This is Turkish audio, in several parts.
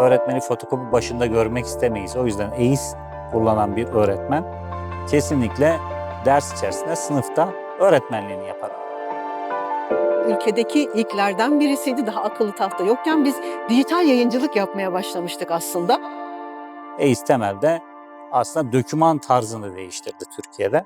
öğretmeni fotokopi başında görmek istemeyiz. O yüzden EIS kullanan bir öğretmen kesinlikle ders içerisinde sınıfta öğretmenliğini yapar. Ülkedeki ilklerden birisiydi. Daha akıllı tahta yokken biz dijital yayıncılık yapmaya başlamıştık aslında. EIS temelde aslında döküman tarzını değiştirdi Türkiye'de.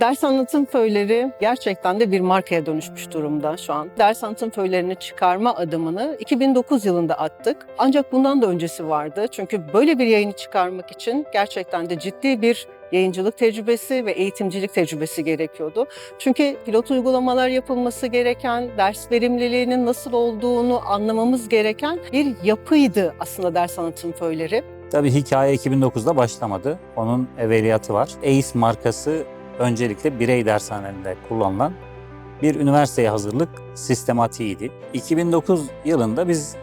Ders anlatım föyleri gerçekten de bir markaya dönüşmüş durumda şu an. Ders anlatım föylerini çıkarma adımını 2009 yılında attık. Ancak bundan da öncesi vardı. Çünkü böyle bir yayını çıkarmak için gerçekten de ciddi bir yayıncılık tecrübesi ve eğitimcilik tecrübesi gerekiyordu. Çünkü pilot uygulamalar yapılması gereken, ders verimliliğinin nasıl olduğunu anlamamız gereken bir yapıydı aslında ders anlatım föyleri. Tabii hikaye 2009'da başlamadı. Onun evveliyatı var. EIS markası öncelikle birey dershanelerinde kullanılan bir üniversiteye hazırlık sistematiğiydi. 2009 yılında biz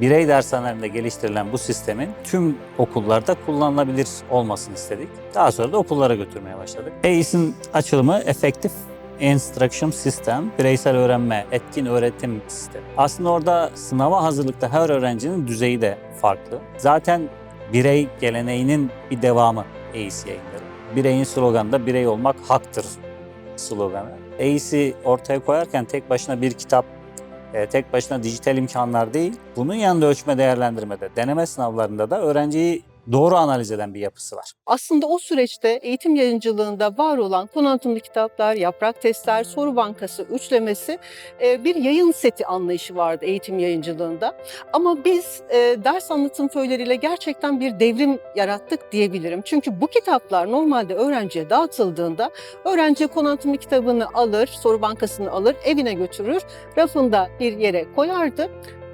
birey dershanelerinde geliştirilen bu sistemin tüm okullarda kullanılabilir olmasını istedik. Daha sonra da okullara götürmeye başladık. EIS'in açılımı Effective Instruction System, bireysel öğrenme, etkin öğretim sistemi. Aslında orada sınava hazırlıkta her öğrencinin düzeyi de farklı. Zaten birey geleneğinin bir devamı EIS yayınları. Bireyin sloganı da birey olmak haktır sloganı. EIS'i ortaya koyarken tek başına bir kitap, e, tek başına dijital imkanlar değil, bunun yanında ölçme değerlendirmede, deneme sınavlarında da öğrenciyi doğru analiz eden bir yapısı var. Aslında o süreçte eğitim yayıncılığında var olan konu kitaplar, yaprak testler, soru bankası, üçlemesi e, bir yayın seti anlayışı vardı eğitim yayıncılığında. Ama biz e, ders anlatım föyleriyle gerçekten bir devrim yarattık diyebilirim. Çünkü bu kitaplar normalde öğrenciye dağıtıldığında öğrenci konu kitabını alır, soru bankasını alır, evine götürür, rafında bir yere koyardı.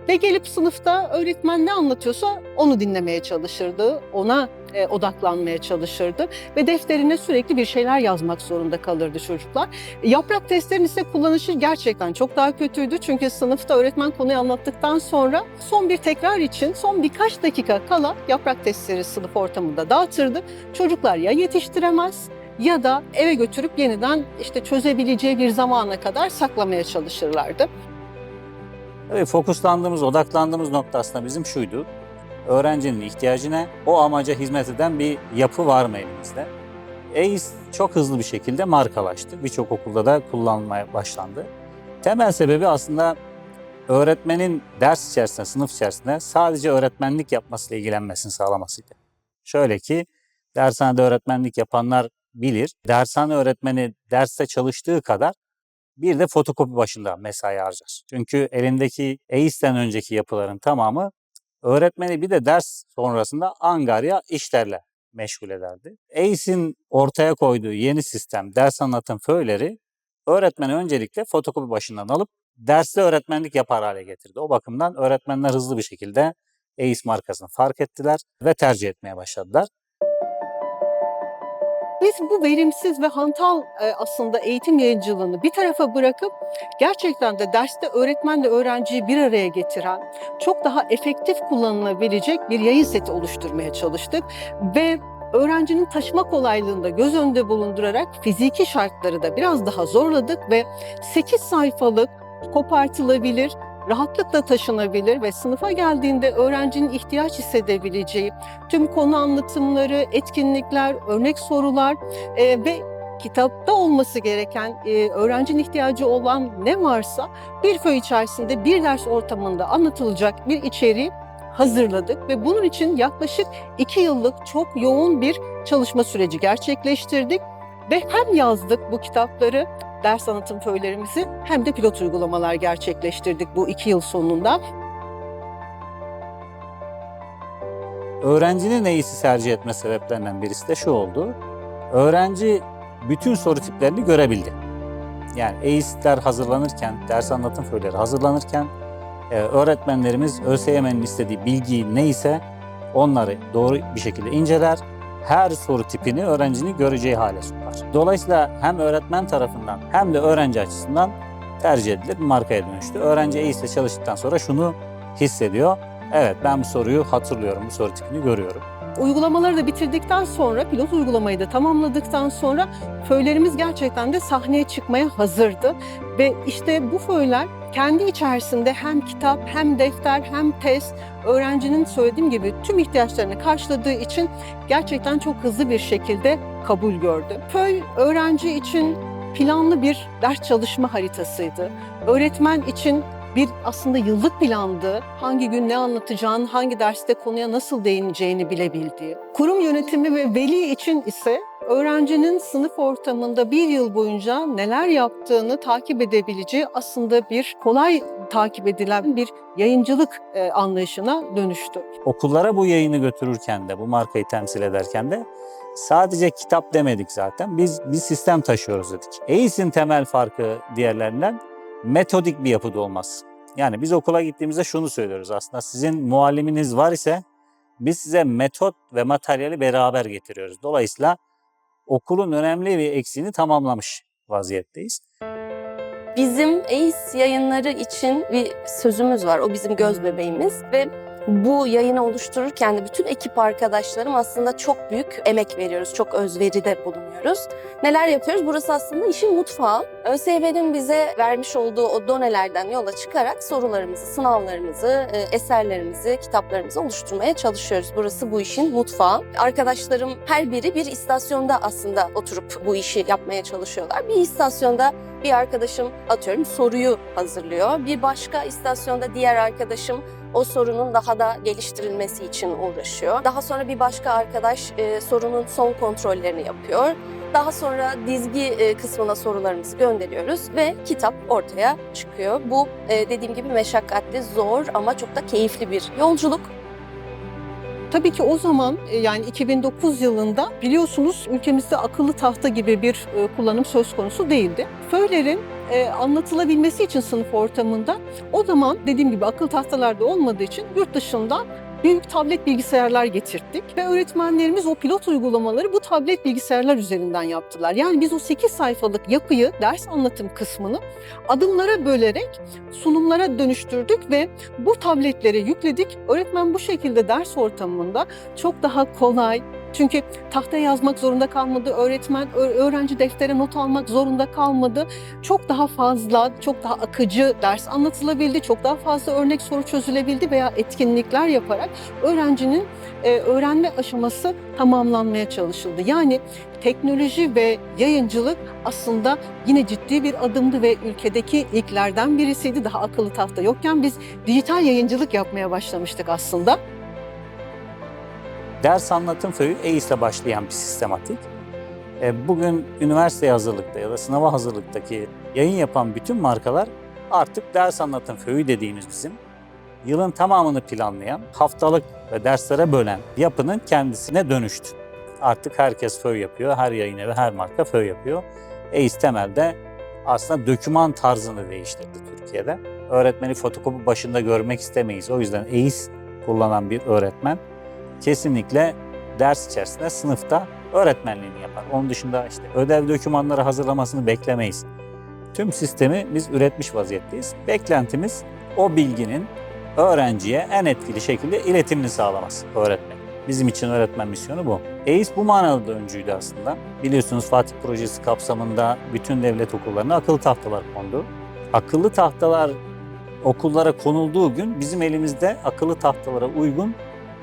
Ve gelip sınıfta öğretmen ne anlatıyorsa onu dinlemeye çalışırdı, ona e, odaklanmaya çalışırdı ve defterine sürekli bir şeyler yazmak zorunda kalırdı çocuklar. Yaprak testlerin ise kullanışı gerçekten çok daha kötüydü çünkü sınıfta öğretmen konuyu anlattıktan sonra son bir tekrar için son birkaç dakika kala yaprak testleri sınıf ortamında dağıtırdı. Çocuklar ya yetiştiremez ya da eve götürüp yeniden işte çözebileceği bir zamana kadar saklamaya çalışırlardı. Tabii fokuslandığımız, odaklandığımız nokta aslında bizim şuydu. Öğrencinin ihtiyacına o amaca hizmet eden bir yapı var mı elimizde? EIS çok hızlı bir şekilde markalaştı. Birçok okulda da kullanılmaya başlandı. Temel sebebi aslında öğretmenin ders içerisinde, sınıf içerisinde sadece öğretmenlik yapmasıyla ilgilenmesini sağlamasıydı. Şöyle ki dershanede öğretmenlik yapanlar bilir. Dershane öğretmeni derste çalıştığı kadar bir de fotokopi başında mesai harcar. Çünkü elindeki EIS'ten önceki yapıların tamamı öğretmeni bir de ders sonrasında angarya işlerle meşgul ederdi. EIS'in ortaya koyduğu yeni sistem ders anlatım föyleri öğretmeni öncelikle fotokopi başından alıp derste öğretmenlik yapar hale getirdi. O bakımdan öğretmenler hızlı bir şekilde EIS markasını fark ettiler ve tercih etmeye başladılar. Biz bu verimsiz ve hantal e, aslında eğitim yayıncılığını bir tarafa bırakıp gerçekten de derste öğretmenle öğrenciyi bir araya getiren, çok daha efektif kullanılabilecek bir yayın seti oluşturmaya çalıştık ve öğrencinin taşıma kolaylığını da göz önünde bulundurarak fiziki şartları da biraz daha zorladık ve 8 sayfalık kopartılabilir, rahatlıkla taşınabilir ve sınıfa geldiğinde öğrencinin ihtiyaç hissedebileceği tüm konu anlatımları, etkinlikler, örnek sorular e, ve kitapta olması gereken e, öğrencinin ihtiyacı olan ne varsa bir föy içerisinde bir ders ortamında anlatılacak bir içeriği hazırladık ve bunun için yaklaşık iki yıllık çok yoğun bir çalışma süreci gerçekleştirdik ve hem yazdık bu kitapları ders anlatım föylerimizi hem de pilot uygulamalar gerçekleştirdik bu iki yıl sonunda. Öğrencinin EIS'i tercih etme sebeplerinden birisi de şu oldu. Öğrenci bütün soru tiplerini görebildi. Yani EIS'ler hazırlanırken, ders anlatım föyleri hazırlanırken e, öğretmenlerimiz ÖSYM'nin istediği bilgi neyse onları doğru bir şekilde inceler. Her soru tipini öğrencinin göreceği hale sunar. Dolayısıyla hem öğretmen tarafından hem de öğrenci açısından tercih edilir bir markaya dönüştü. Öğrenci EIS'le çalıştıktan sonra şunu hissediyor. Evet ben bu soruyu hatırlıyorum, bu soru tipini görüyorum. Uygulamaları da bitirdikten sonra, pilot uygulamayı da tamamladıktan sonra föylerimiz gerçekten de sahneye çıkmaya hazırdı. Ve işte bu föyler kendi içerisinde hem kitap hem defter hem test öğrencinin söylediğim gibi tüm ihtiyaçlarını karşıladığı için gerçekten çok hızlı bir şekilde kabul gördü. Köy öğrenci için planlı bir ders çalışma haritasıydı. Öğretmen için bir aslında yıllık plandı. Hangi gün ne anlatacağını, hangi derste konuya nasıl değineceğini bilebildiği. Kurum yönetimi ve veli için ise öğrencinin sınıf ortamında bir yıl boyunca neler yaptığını takip edebileceği aslında bir kolay takip edilen bir yayıncılık e, anlayışına dönüştü. Okullara bu yayını götürürken de, bu markayı temsil ederken de sadece kitap demedik zaten. Biz bir sistem taşıyoruz dedik. EİS'in temel farkı diğerlerinden metodik bir yapıda olması. Yani biz okula gittiğimizde şunu söylüyoruz aslında. Sizin mualliminiz var ise biz size metot ve materyali beraber getiriyoruz. Dolayısıyla okulun önemli bir eksiğini tamamlamış vaziyetteyiz. Bizim EİS yayınları için bir sözümüz var. O bizim göz bebeğimiz ve bu yayını oluştururken de bütün ekip arkadaşlarım aslında çok büyük emek veriyoruz. Çok özveride bulunuyoruz. Neler yapıyoruz? Burası aslında işin mutfağı. ÖSYM'nin bize vermiş olduğu o donelerden yola çıkarak sorularımızı, sınavlarımızı, e, eserlerimizi, kitaplarımızı oluşturmaya çalışıyoruz. Burası bu işin mutfağı. Arkadaşlarım her biri bir istasyonda aslında oturup bu işi yapmaya çalışıyorlar. Bir istasyonda bir arkadaşım atıyorum soruyu hazırlıyor. Bir başka istasyonda diğer arkadaşım o sorunun daha da geliştirilmesi için uğraşıyor. Daha sonra bir başka arkadaş e, sorunun son kontrollerini yapıyor. Daha sonra dizgi e, kısmına sorularımızı gönderiyoruz ve kitap ortaya çıkıyor. Bu e, dediğim gibi meşakkatli, zor ama çok da keyifli bir yolculuk. Tabii ki o zaman e, yani 2009 yılında biliyorsunuz ülkemizde akıllı tahta gibi bir e, kullanım söz konusu değildi. Föylerin e, anlatılabilmesi için sınıf ortamında o zaman dediğim gibi akıllı tahtalarda olmadığı için yurt dışından büyük tablet bilgisayarlar getirttik ve öğretmenlerimiz o pilot uygulamaları bu tablet bilgisayarlar üzerinden yaptılar. Yani biz o 8 sayfalık yapıyı, ders anlatım kısmını adımlara bölerek sunumlara dönüştürdük ve bu tabletlere yükledik. Öğretmen bu şekilde ders ortamında çok daha kolay, çünkü tahtaya yazmak zorunda kalmadı, öğretmen öğrenci deftere not almak zorunda kalmadı. Çok daha fazla, çok daha akıcı ders anlatılabildi, çok daha fazla örnek soru çözülebildi veya etkinlikler yaparak öğrencinin e, öğrenme aşaması tamamlanmaya çalışıldı. Yani teknoloji ve yayıncılık aslında yine ciddi bir adımdı ve ülkedeki ilklerden birisiydi. Daha akıllı tahta yokken biz dijital yayıncılık yapmaya başlamıştık aslında. Ders anlatım föyü EİS'le başlayan bir sistematik. E, Bugün üniversite hazırlıkta ya da sınava hazırlıktaki yayın yapan bütün markalar artık ders anlatım föyü dediğimiz bizim yılın tamamını planlayan, haftalık ve derslere bölen yapının kendisine dönüştü. Artık herkes föy yapıyor, her yayın evi, her marka föy yapıyor. EİS temelde aslında döküman tarzını değiştirdi Türkiye'de. Öğretmeni fotokopi başında görmek istemeyiz. O yüzden EİS kullanan bir öğretmen kesinlikle ders içerisinde sınıfta öğretmenliğini yapar. Onun dışında işte ödev dokümanları hazırlamasını beklemeyiz. Tüm sistemi biz üretmiş vaziyetteyiz. Beklentimiz o bilginin öğrenciye en etkili şekilde iletimini sağlaması öğretmen. Bizim için öğretmen misyonu bu. EİS bu manada da öncüydü aslında. Biliyorsunuz Fatih Projesi kapsamında bütün devlet okullarına akıllı tahtalar kondu. Akıllı tahtalar okullara konulduğu gün bizim elimizde akıllı tahtalara uygun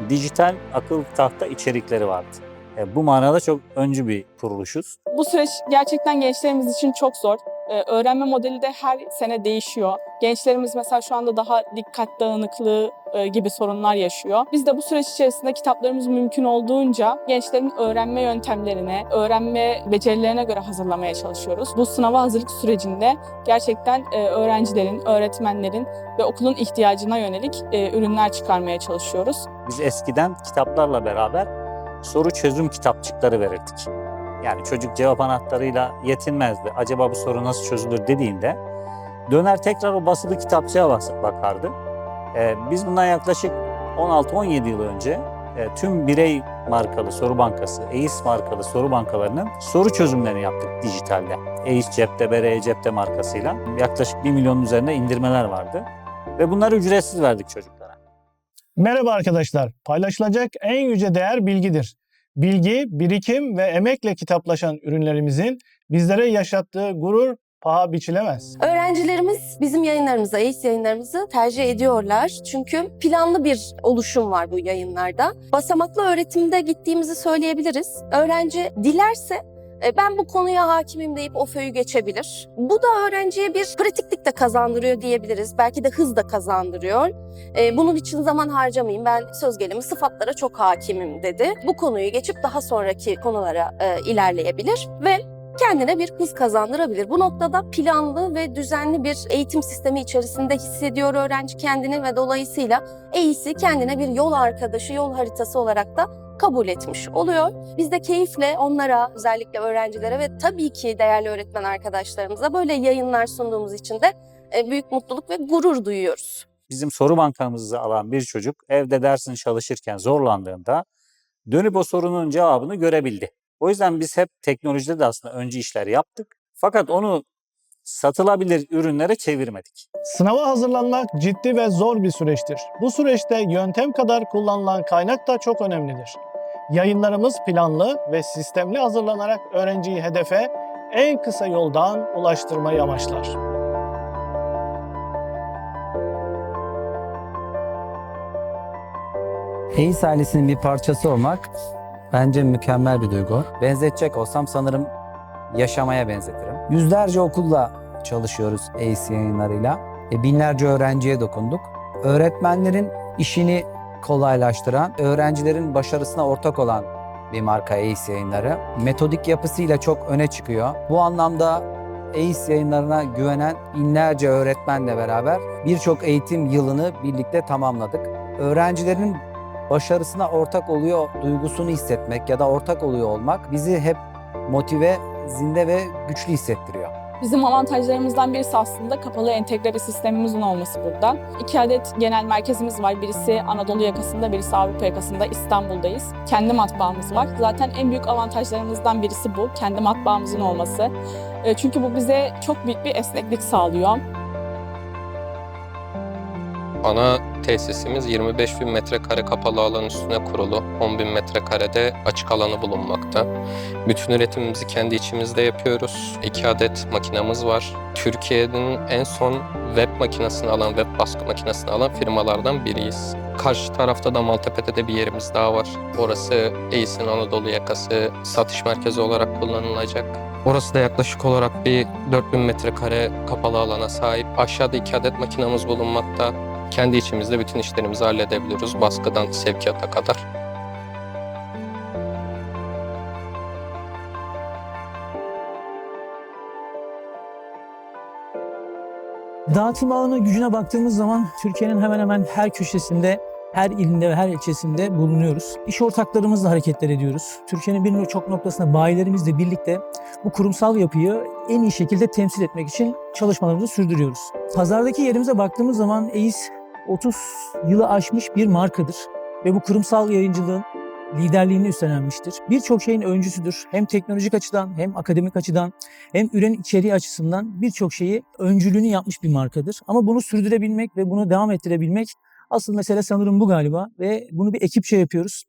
dijital akıllı tahta içerikleri vardı. E, bu manada çok öncü bir kuruluşuz. Bu süreç gerçekten gençlerimiz için çok zor. Ee, öğrenme modeli de her sene değişiyor. Gençlerimiz mesela şu anda daha dikkat dağınıklığı e, gibi sorunlar yaşıyor. Biz de bu süreç içerisinde kitaplarımızı mümkün olduğunca gençlerin öğrenme yöntemlerine, öğrenme becerilerine göre hazırlamaya çalışıyoruz. Bu sınava hazırlık sürecinde gerçekten e, öğrencilerin, öğretmenlerin ve okulun ihtiyacına yönelik e, ürünler çıkarmaya çalışıyoruz. Biz eskiden kitaplarla beraber soru çözüm kitapçıkları verirdik. Yani çocuk cevap anahtarıyla yetinmezdi. Acaba bu soru nasıl çözülür dediğinde döner tekrar o basılı kitapçığa bakardı. Ee, biz bundan yaklaşık 16-17 yıl önce e, tüm birey markalı soru bankası, EİS markalı soru bankalarının soru çözümlerini yaptık dijitalde. EİS Cepte, BRE Cepte markasıyla yaklaşık 1 milyonun üzerinde indirmeler vardı. Ve bunları ücretsiz verdik çocuklara. Merhaba arkadaşlar. Paylaşılacak en yüce değer bilgidir. Bilgi, birikim ve emekle kitaplaşan ürünlerimizin bizlere yaşattığı gurur paha biçilemez. Öğrencilerimiz bizim yayınlarımızı, ACE yayınlarımızı tercih ediyorlar. Çünkü planlı bir oluşum var bu yayınlarda. Basamaklı öğretimde gittiğimizi söyleyebiliriz. Öğrenci dilerse ben bu konuya hakimim deyip o föyü geçebilir. Bu da öğrenciye bir pratiklik de kazandırıyor diyebiliriz. Belki de hız da kazandırıyor. E, Bunun için zaman harcamayayım. Ben söz gelimi sıfatlara çok hakimim dedi. Bu konuyu geçip daha sonraki konulara e, ilerleyebilir ve kendine bir hız kazandırabilir. Bu noktada planlı ve düzenli bir eğitim sistemi içerisinde hissediyor öğrenci kendini ve dolayısıyla EİS'i kendine bir yol arkadaşı, yol haritası olarak da kabul etmiş oluyor. Biz de keyifle onlara, özellikle öğrencilere ve tabii ki değerli öğretmen arkadaşlarımıza böyle yayınlar sunduğumuz için de e, büyük mutluluk ve gurur duyuyoruz. Bizim soru bankamızı alan bir çocuk evde dersini çalışırken zorlandığında dönüp o sorunun cevabını görebildi. O yüzden biz hep teknolojide de aslında öncü işler yaptık. Fakat onu satılabilir ürünlere çevirmedik. Sınava hazırlanmak ciddi ve zor bir süreçtir. Bu süreçte yöntem kadar kullanılan kaynak da çok önemlidir. Yayınlarımız planlı ve sistemli hazırlanarak öğrenciyi hedefe en kısa yoldan ulaştırmayı amaçlar. Eis ailesinin bir parçası olmak bence mükemmel bir duygu. Benzetecek olsam sanırım yaşamaya benzetirim. Yüzlerce okulla çalışıyoruz Eis yayınlarıyla. E, binlerce öğrenciye dokunduk. Öğretmenlerin işini kolaylaştıran, öğrencilerin başarısına ortak olan bir marka Eis yayınları. Metodik yapısıyla çok öne çıkıyor. Bu anlamda Eis yayınlarına güvenen binlerce öğretmenle beraber birçok eğitim yılını birlikte tamamladık. Öğrencilerin başarısına ortak oluyor duygusunu hissetmek ya da ortak oluyor olmak bizi hep motive, zinde ve güçlü hissettiriyor. Bizim avantajlarımızdan birisi aslında kapalı entegre bir sistemimizin olması burada. İki adet genel merkezimiz var. Birisi Anadolu yakasında, birisi Avrupa yakasında İstanbul'dayız. Kendi matbaamız var. Zaten en büyük avantajlarımızdan birisi bu. Kendi matbaamızın olması. E, Çünkü bu bize çok büyük bir esneklik sağlıyor. Ana tesisimiz 25 bin metrekare kapalı alan üstüne kurulu. 10 bin metrekarede açık alanı bulunmakta. Bütün üretimimizi kendi içimizde yapıyoruz. 2 adet makinamız var. Türkiye'nin en son web makinesini alan, web baskı makinesini alan firmalardan biriyiz. Karşı tarafta da Maltepe'de de bir yerimiz daha var. Orası EİS'in Anadolu yakası satış merkezi olarak kullanılacak. Orası da yaklaşık olarak bir 4000 metrekare kapalı alana sahip. Aşağıda iki adet makinamız bulunmakta. Kendi içimizde bütün işlerimizi halledebiliyoruz baskıdan sevkiyata kadar. Dağıtım alanı gücüne baktığımız zaman Türkiye'nin hemen hemen her köşesinde, her ilinde ve her ilçesinde bulunuyoruz. İş ortaklarımızla hareketler ediyoruz. Türkiye'nin birçok noktasında bayilerimizle birlikte bu kurumsal yapıyı en iyi şekilde temsil etmek için çalışmalarımızı sürdürüyoruz. Pazardaki yerimize baktığımız zaman EIS 30 yılı aşmış bir markadır ve bu kurumsal yayıncılığın liderliğini üstlenmiştir. Birçok şeyin öncüsüdür. Hem teknolojik açıdan hem akademik açıdan hem ürün içeriği açısından birçok şeyi öncülüğünü yapmış bir markadır. Ama bunu sürdürebilmek ve bunu devam ettirebilmek asıl mesele sanırım bu galiba ve bunu bir ekipçe yapıyoruz.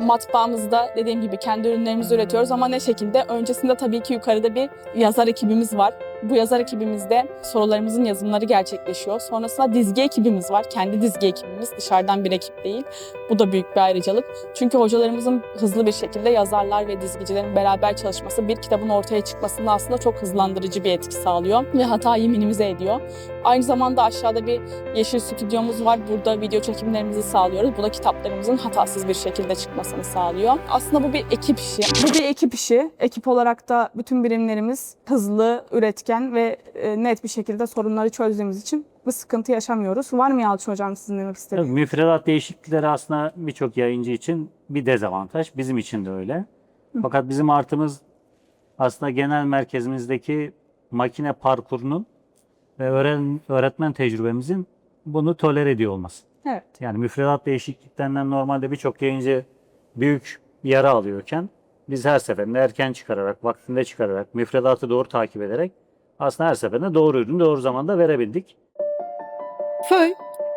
Matbaamızda dediğim gibi kendi ürünlerimizi üretiyoruz ama ne şekilde? Öncesinde tabii ki yukarıda bir yazar ekibimiz var. Bu yazar ekibimizde sorularımızın yazımları gerçekleşiyor. Sonrasında dizgi ekibimiz var. Kendi dizgi ekibimiz dışarıdan bir ekip değil. Bu da büyük bir ayrıcalık. Çünkü hocalarımızın hızlı bir şekilde yazarlar ve dizgicilerin beraber çalışması bir kitabın ortaya çıkmasında aslında çok hızlandırıcı bir etki sağlıyor ve hatayı minimize ediyor. Aynı zamanda aşağıda bir yeşil stüdyomuz var. Burada video çekimlerimizi sağlıyoruz. Bu da kitaplarımızın hatasız bir şekilde çıkmasını sağlıyor. Aslında bu bir ekip işi. Bu bir ekip işi. Ekip olarak da bütün birimlerimiz hızlı, üretken ve e, net bir şekilde sorunları çözdüğümüz için bu sıkıntı yaşamıyoruz. Var mı Yalçın Hocam sizin demek istediğiniz? müfredat değişiklikleri aslında birçok yayıncı için bir dezavantaj. Bizim için de öyle. Fakat bizim artımız aslında genel merkezimizdeki makine parkurunun ve öğren, öğretmen tecrübemizin bunu tolere ediyor olması. Evet. Yani müfredat değişikliklerinden normalde birçok yayıncı büyük yara alıyorken biz her seferinde erken çıkararak, vaktinde çıkararak, müfredatı doğru takip ederek aslında her seferinde doğru ürünü doğru zamanda verebildik. Föy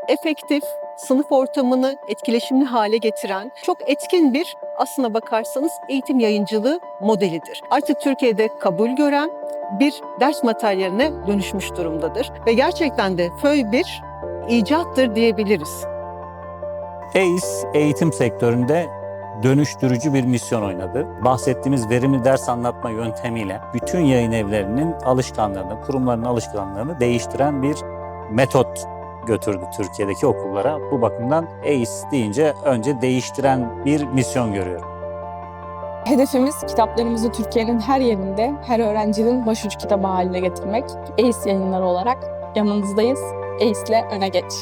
efektif, sınıf ortamını etkileşimli hale getiren çok etkin bir aslına bakarsanız eğitim yayıncılığı modelidir. Artık Türkiye'de kabul gören bir ders materyaline dönüşmüş durumdadır ve gerçekten de FÖY bir icattır diyebiliriz. ACE eğitim sektöründe dönüştürücü bir misyon oynadı. Bahsettiğimiz verimli ders anlatma yöntemiyle bütün yayın evlerinin alışkanlığını, kurumların alışkanlığını değiştiren bir metot götürdü Türkiye'deki okullara. Bu bakımdan ACE deyince önce değiştiren bir misyon görüyorum. Hedefimiz kitaplarımızı Türkiye'nin her yerinde, her öğrencinin başucu kitabı haline getirmek. ACE yayınları olarak yanınızdayız. ACE öne geç.